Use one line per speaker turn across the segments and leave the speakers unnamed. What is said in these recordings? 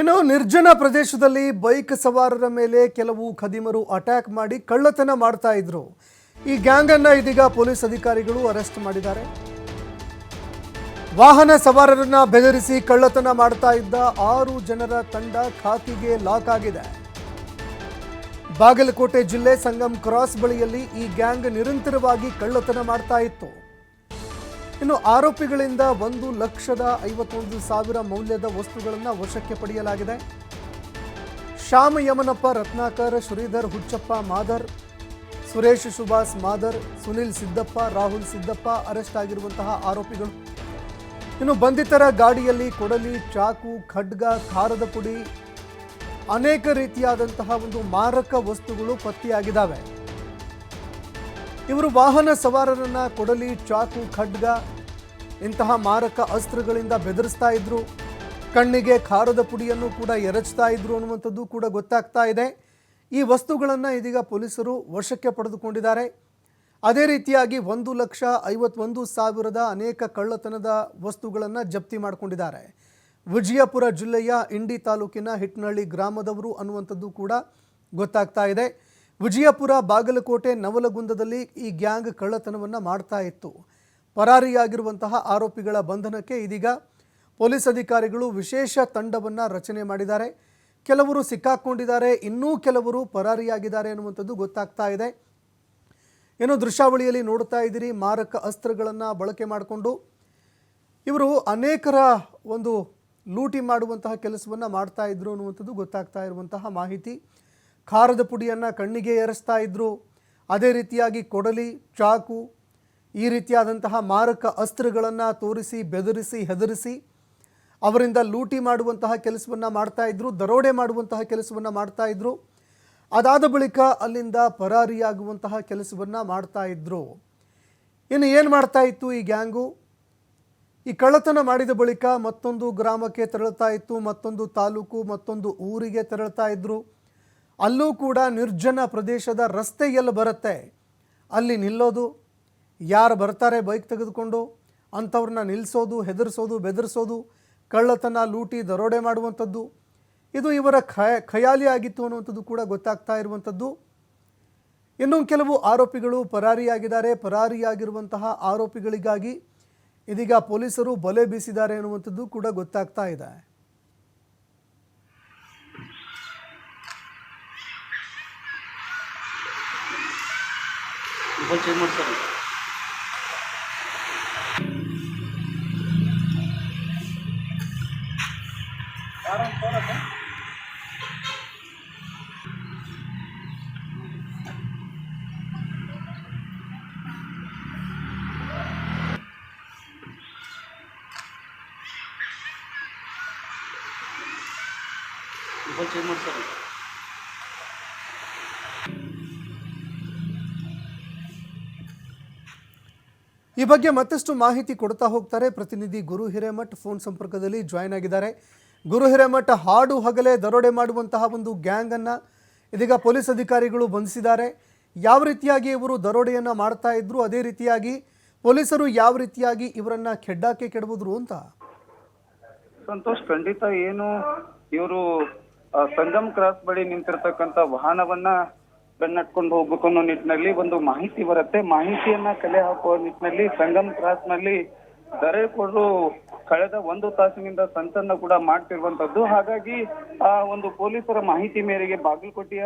ಇನ್ನು ನಿರ್ಜನ ಪ್ರದೇಶದಲ್ಲಿ ಬೈಕ್ ಸವಾರರ ಮೇಲೆ ಕೆಲವು ಖದೀಮರು ಅಟ್ಯಾಕ್ ಮಾಡಿ ಕಳ್ಳತನ ಮಾಡ್ತಾ ಇದ್ರು. ಈ ಗ್ಯಾಂಗ್ ಅನ್ನ ಇದೀಗ ಪೊಲೀಸ್ ಅಧಿಕಾರಿಗಳು ಅರೆಸ್ಟ್ ಮಾಡಿದ್ದಾರೆ. ವಾಹನ ಸವಾರರನ್ನ ಬೆದರಿಸಿ ಕಳ್ಳತನ ಮಾಡ್ತಾ ಇದ್ದ ಆರು ಜನರ ತಂಡ ಖಾತಿಗೆ ಲಾಕ್ ಆಗಿದೆ. ಬಾಗಲಕೋಟೆ ಜಿಲ್ಲೆ ಸಂಗಮ್ ಕ್ರಾಸ್ ಬಳಿಯಲ್ಲಿ ಈ ಗ್ಯಾಂಗ್ ನಿರಂತರವಾಗಿ ಕಳ್ಳತನ ಮಾಡ್ತಾ ಇತ್ತು. ಇನ್ನು ಆರೋಪಿಗಳಿಂದ ಒಂದು ಲಕ್ಷದ ಐವತ್ತೊಂದು ಸಾವಿರ ಮೌಲ್ಯದ ವಸ್ತುಗಳನ್ನು ವಶಕ್ಕೆ ಪಡೆಯಲಾಗಿದೆ. ಶ್ಯಾಮ ಯಮನಪ್ಪ, ರತ್ನಾಕರ್, ಶ್ರೀಧರ್ ಹುಚ್ಚಪ್ಪ, ಮಾದರ್, ಸುರೇಶ್ ಸುಭಾಸ್ ಮಾದರ್, ಸುನಿಲ್ ಸಿದ್ದಪ್ಪ, ರಾಹುಲ್ ಸಿದ್ದಪ್ಪ ಅರೆಸ್ಟ್ ಆಗಿರುವಂತಹ ಆರೋಪಿಗಳು. ಇನ್ನು ಬಂಧಿತರ ಗಾಡಿಯಲ್ಲಿ ಕೊಡಲಿ, ಚಾಕು, ಖಡ್ಗ, ಖಾರದ ಪುಡಿ, ಅನೇಕ ರೀತಿಯಾದಂತಹ ಒಂದು ಮಾರಕ ವಸ್ತುಗಳು ಪತ್ತೆಯಾಗಿದ್ದಾವೆ. ಇವರು ವಾಹನ ಸವಾರರನ್ನ ಕೊಡಲಿ, ಚಾಕು, ಖಡ್ಗ ಇಂತಹ ಮಾರಕ ಅಸ್ತ್ರಗಳಿಂದ ಬೆದರಿಸ್ತಾ ಇದ್ರು. ಕಣ್ಣಿಗೆ ಖಾರದ ಪುಡಿಯನ್ನು ಕೂಡ ಎರಚ್ತಾ ಇದ್ರು ಅನ್ನುವಂಥದ್ದು ಕೂಡ ಗೊತ್ತಾಗ್ತಾ ಇದೆ. ಈ ವಸ್ತುಗಳನ್ನು ಇದೀಗ ಪೊಲೀಸರು ವಶಕ್ಕೆ ಪಡೆದುಕೊಂಡಿದ್ದಾರೆ. ಅದೇ ರೀತಿಯಾಗಿ ಒಂದು ಲಕ್ಷ ಐವತ್ತೊಂದು ಸಾವಿರದ ಅನೇಕ ಕಳ್ಳತನದ ವಸ್ತುಗಳನ್ನು ಜಪ್ತಿ ಮಾಡಿಕೊಂಡಿದ್ದಾರೆ. ವಿಜಯಪುರ ಜಿಲ್ಲೆಯ ಇಂಡಿ ತಾಲೂಕಿನ ಹಿಟ್ನಳ್ಳಿ ಗ್ರಾಮದವರು ಅನ್ನುವಂಥದ್ದು ಕೂಡ ಗೊತ್ತಾಗ್ತಾ ಇದೆ. ವಿಜಯಪುರ ಬಾಗಲಕೋಟೆ ನವಲಗುಂದದಲ್ಲಿ ಈ ಗ್ಯಾಂಗ್ ಕಳ್ಳತನವನ್ನು ಮಾಡ್ತಾ ಇತ್ತು. ಪರಾರಿಯಾಗಿರುವಂತಹ ಆರೋಪಿಗಳ ಬಂಧನಕ್ಕೆ ಇದೀಗ ಪೊಲೀಸ್ ಅಧಿಕಾರಿಗಳು ವಿಶೇಷ ತಂಡವನ್ನು ರಚನೆ ಮಾಡಿದ್ದಾರೆ. ಕೆಲವರು ಸಿಕ್ಕಾಕೊಂಡಿದ್ದಾರೆ, ಇನ್ನೂ ಕೆಲವರು ಪರಾರಿಯಾಗಿದ್ದಾರೆ ಅನ್ನುವಂಥದ್ದು ಗೊತ್ತಾಗ್ತಾ ಇದೆ. ಏನೋ ದೃಶ್ಯಾವಳಿಯಲ್ಲಿ ನೋಡ್ತಾ ಇದ್ದೀರಿ, ಮಾರಕ ಅಸ್ತ್ರಗಳನ್ನು ಬಳಕೆ ಮಾಡಿಕೊಂಡು ಇವರು ಅನೇಕರ ಒಂದು ಲೂಟಿ ಮಾಡುವಂತಹ ಕೆಲಸವನ್ನು ಮಾಡ್ತಾ ಇದ್ರು ಅನ್ನುವಂಥದ್ದು ಗೊತ್ತಾಗ್ತಾ ಇರುವಂತಹ ಮಾಹಿತಿ. ಖಾರದ ಪುಡಿಯನ್ನು ಕಣ್ಣಿಗೆ ಏರಿಸ್ತಾ ಇದ್ರು. ಅದೇ ರೀತಿಯಾಗಿ ಕೊಡಲಿ, ಚಾಕು ಈ ರೀತಿಯಾದಂತಹ ಮಾರಕ ಅಸ್ತ್ರಗಳನ್ನು ತೋರಿಸಿ, ಬೆದರಿಸಿ, ಹೆದರಿಸಿ ಅವರಿಂದ ಲೂಟಿ ಮಾಡುವಂತಹ ಕೆಲಸವನ್ನು ಮಾಡ್ತಾ ಇದ್ರು, ದರೋಡೆ ಮಾಡುವಂತಹ ಕೆಲಸವನ್ನು ಮಾಡ್ತಾ ಇದ್ರು. ಅದಾದ ಬಳಿಕ ಅಲ್ಲಿಂದ ಪರಾರಿಯಾಗುವಂತಹ ಕೆಲಸವನ್ನು ಮಾಡ್ತಾ ಇದ್ರು. ಇನ್ನು ಏನು ಮಾಡ್ತಾ ಇತ್ತು ಈ ಗ್ಯಾಂಗು? ಈ ಕಳ್ಳತನ ಮಾಡಿದ ಬಳಿಕ ಮತ್ತೊಂದು ಗ್ರಾಮಕ್ಕೆ ತೆರಳುತ್ತಾ ಇತ್ತು, ಮತ್ತೊಂದು ತಾಲೂಕು, ಮತ್ತೊಂದು ಊರಿಗೆ ತೆರಳ್ತಾ ಇದ್ರು. ಅಲ್ಲೂ ಕೂಡ ನಿರ್ಜನ ಪ್ರದೇಶದ ರಸ್ತೆ ಎಲ್ಲಿ ಬರುತ್ತೆ. ಅಲ್ಲಿ ನಿಲ್ಲೋದು ಯಾರು ಬರ್ತಾರೆ ಬೈಕ್ ತೆಗೆದುಕೊಂಡು, ಅಂಥವ್ರನ್ನ ನಿಲ್ಲಿಸೋದು ಹೆದರಿಸೋದು, ಬೆದರಿಸೋದು, ಕಳ್ಳತನ, ಲೂಟಿ, ದರೋಡೆ ಮಾಡುವಂಥದ್ದು, ಇದು ಇವರ ಖಯ ಖಯಾಲಿ ಆಗಿತ್ತು ಅನ್ನುವಂಥದ್ದು ಕೂಡ ಗೊತ್ತಾಗ್ತಾ ಇರುವಂಥದ್ದು. ಇನ್ನೂ ಕೆಲವು ಆರೋಪಿಗಳು ಪರಾರಿಯಾಗಿದ್ದಾರೆ. ಪರಾರಿಯಾಗಿರುವಂತಹ ಆರೋಪಿಗಳಿಗಾಗಿ ಇದೀಗ ಪೊಲೀಸರು ಬಲೆ ಬೀಸಿದ್ದಾರೆ ಅನ್ನುವಂಥದ್ದು ಕೂಡ ಗೊತ್ತಾಗ್ತಾ ಇದೆ. ಈ ಬಗ್ಗೆ ಮತ್ತಷ್ಟು ಮಾಹಿತಿ ಕೊಡ್ತಾ ಹೋಗ್ತಾರೆ ಪ್ರತಿನಿಧಿ ಗುರು ಹಿರೇಮಠ್. ಫೋನ್ ಸಂಪರ್ಕದಲ್ಲಿ ಜಾಯ್ನ್ ಆಗಿದ್ದಾರೆ. ಗುರು ಹಿರೇಮಠ ಹಾಡು ಹಗಲೇ ದರೋಡೆ ಮಾಡುವಂತಹ ಒಂದು ಗ್ಯಾಂಗನ್ನು ಇದೀಗ ಪೊಲೀಸ್ ಅಧಿಕಾರಿಗಳು ಬಂಧಿಸಿದ್ದಾರೆ. ಯಾವ ರೀತಿಯಾಗಿ ಇವರು ದರೋಡೆಯನ್ನು ಮಾಡ್ತಾ ಇದ್ರು, ಅದೇ ರೀತಿಯಾಗಿ ಪೊಲೀಸರು ಯಾವ ರೀತಿಯಾಗಿ ಇವರನ್ನ ಕೆಡ್ಡಾಕೆ ಕೆಡವುದ್ರು ಅಂತ?
ಸಂತೋಷ್, ಖಂಡಿತ ಏನು ಇವರು ಸಂಗಮ್ ಕ್ರಾಸ್ ಬಳಿ ನಿಂತಿರ್ತಕ್ಕಂತ ವಾಹನವನ್ನ ಬೆನ್ನಟ್ಕೊಂಡು ಹೋಗ್ಬೇಕು ಅನ್ನೋ ನಿಟ್ಟಿನಲ್ಲಿ ಒಂದು ಮಾಹಿತಿ ಬರುತ್ತೆ. ಮಾಹಿತಿಯನ್ನ ಕಲೆ ಹಾಕುವ ನಿಟ್ಟಿನಲ್ಲಿ ಸಂಗಮ್ ಕ್ರಾಸ್ನಲ್ಲಿ ದರೋಡೆಕೋರರು ಕಳೆದ ಒಂದು ತಾಸಿನಿಂದ ಸಂಚನ್ನ ಕೂಡ ಮಾಡ್ತಿರುವಂತದ್ದು. ಹಾಗಾಗಿ, ಆ ಒಂದು ಪೊಲೀಸರ ಮಾಹಿತಿ ಮೇರೆಗೆ ಬಾಗಲಕೋಟೆಯ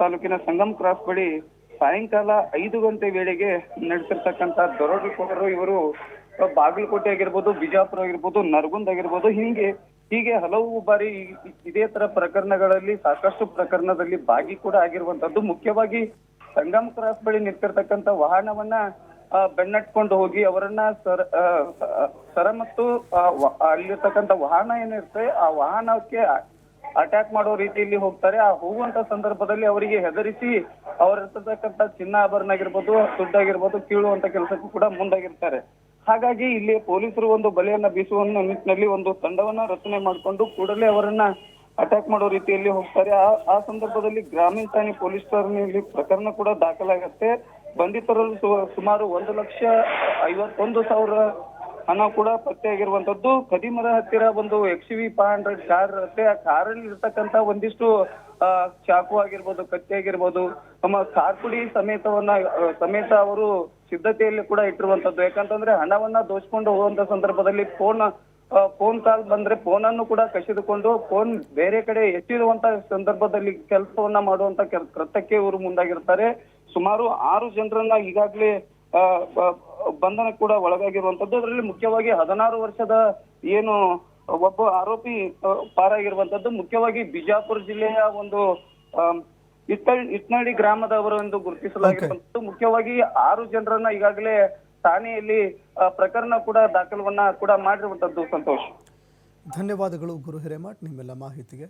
ತಾಲೂಕಿನ ಸಂಗಮ್ ಕ್ರಾಸ್ ಬಳಿ ಸಾಯಂಕಾಲ ಐದು ಗಂಟೆ ವೇಳೆಗೆ ನಡೆಸಿರ್ತಕ್ಕಂತ ದರೋಡೆಕೋರರು ಇವರು ಬಾಗಲಕೋಟೆ ಆಗಿರ್ಬೋದು, ಬಿಜಾಪುರ ಆಗಿರ್ಬೋದು, ನರಗುಂದ್ ಆಗಿರ್ಬೋದು, ಹಿಂಗೆ, ಹೀಗೆ ಹಲವು ಬಾರಿ ಇದೇ ತರ ಪ್ರಕರಣಗಳಲ್ಲಿ, ಸಾಕಷ್ಟು ಪ್ರಕರಣದಲ್ಲಿ ಭಾಗಿ ಕೂಡ ಆಗಿರುವಂತದ್ದು. ಮುಖ್ಯವಾಗಿ ಸಂಗಮ್ ಕ್ರಾಸ್ ಬಳಿ ನಿಂತಿರ್ತಕ್ಕಂತ ವಾಹನವನ್ನ ಬೆನ್ನಟ್ಕೊಂಡು ಹೋಗಿ ಅವರನ್ನ ಸರ ಸರ ಮತ್ತು ಅಲ್ಲಿರ್ತಕ್ಕಂತ ವಾಹನ ಏನಿರುತ್ತೆ, ಆ ವಾಹನಕ್ಕೆ ಅಟ್ಯಾಕ್ ಮಾಡೋ ರೀತಿಯಲ್ಲಿ ಹೋಗ್ತಾರೆ. ಆ ಹೋಗುವಂತ ಸಂದರ್ಭದಲ್ಲಿ ಅವರಿಗೆ ಹೆದರಿಸಿ ಅವರಿರ್ತಕ್ಕಂತ ಚಿನ್ನ ಆಭರಣ ಆಗಿರ್ಬೋದು ದುಡ್ಡಾಗಿರ್ಬೋದು, ಕೀಳುವಂತ ಕೆಲಸಕ್ಕೂ ಕೂಡ ಮುಂದಾಗಿರ್ತಾರೆ. ಹಾಗಾಗಿ ಇಲ್ಲಿ ಪೊಲೀಸರು ಒಂದು ಬಲೆಯನ್ನ ಬೀಸುವ ನಿಟ್ಟಿನಲ್ಲಿ ಒಂದು ತಂಡವನ್ನ ರಚನೆ ಮಾಡಿಕೊಂಡು ಕೂಡಲೇ ಅವರನ್ನ ಅಟ್ಯಾಕ್ ಮಾಡೋ ರೀತಿಯಲ್ಲಿ ಹೋಗ್ತಾರೆ. ಆ ಸಂದರ್ಭದಲ್ಲಿ ಗ್ರಾಮೀಣ ಠಾಣೆ ಪೊಲೀಸ್ ಠಾಣೆಯಲ್ಲಿ ಪ್ರಕರಣ ಕೂಡ ದಾಖಲಾಗತ್ತೆ. ಬಂಧಿತರಲ್ಲಿ ಸುಮಾರು ಒಂದು ಲಕ್ಷ ಐವತ್ತೊಂದು ಸಾವಿರ ಹಣ ಕೂಡ ಪತ್ತೆಯಾಗಿರುವಂತದ್ದು ಕದಿಮರ ಹತ್ತಿರ ಒಂದು X V five hundred car ಇರುತ್ತೆ. ಆ ಕಾರಲ್ಲಿ ಇರ್ತಕ್ಕಂತ ಒಂದಿಷ್ಟು ಚಾಕು ಆಗಿರ್ಬೋದು, ಕತ್ತಿ ಆಗಿರ್ಬೋದು, ನಮ್ಮ ಕಾರ್ಪುಡಿ ಸಮೇತವನ್ನ ಸಮೇತ ಅವರು ಸಿದ್ಧತೆಯಲ್ಲಿ ಕೂಡ ಇಟ್ಟಿರುವಂತದ್ದು ಯಾಕಂತಂದ್ರೆ ಹಣವನ್ನ ದೋಚ್ಕೊಂಡು ಹೋಗುವಂತ ಸಂದರ್ಭದಲ್ಲಿ ಫೋನ್ ಫೋನ್ ಕಾಲ್ ಬಂದ್ರೆ ಫೋನ್ ಅನ್ನು ಕೂಡ ಕಸಿದುಕೊಂಡು ಫೋನ್ ಬೇರೆ ಕಡೆ ಎತ್ತಿರುವಂತ ಸಂದರ್ಭದಲ್ಲಿ ಕೆಲಸವನ್ನ ಮಾಡುವಂತ ಕೃತ್ಯಕ್ಕೆ ಇವರು ಮುಂದಾಗಿರ್ತಾರೆ. ಸುಮಾರು ಆರು ಜನರನ್ನ ಈಗಾಗಲೇ ಬಂಧನ ಕೂಡ ಒಳಗಾಗಿರುವಂತದ್ದು. ಅದರಲ್ಲಿ ಮುಖ್ಯವಾಗಿ ಹದಿನಾರು ವರ್ಷದ ಏನು ಒಬ್ಬ ಆರೋಪಿ ಪಾರಾಗಿರುವಂತದ್ದು. ಮುಖ್ಯವಾಗಿ ಬಿಜಾಪುರ ಜಿಲ್ಲೆಯ ಒಂದು ಇಟ್ನಳ್ಳಿ ಗ್ರಾಮದವರು ಎಂದು ಗುರುತಿಸಲಾಗಿರುವಂತದ್ದು. ಮುಖ್ಯವಾಗಿ ಆರು ಜನರನ್ನ ಈಗಾಗಲೇ ಠಾಣೆಯಲ್ಲಿ ಪ್ರಕರಣ ಕೂಡ ದಾಖಲವನ್ನ ಕೂಡ ಮಾಡಿರುವಂತದ್ದು ಸಂತೋಷ್.
ಧನ್ಯವಾದಗಳು ಗುರು ಹಿರೇಮಠ್ ನಿಮ್ಮೆಲ್ಲ ಮಾಹಿತಿಗೆ.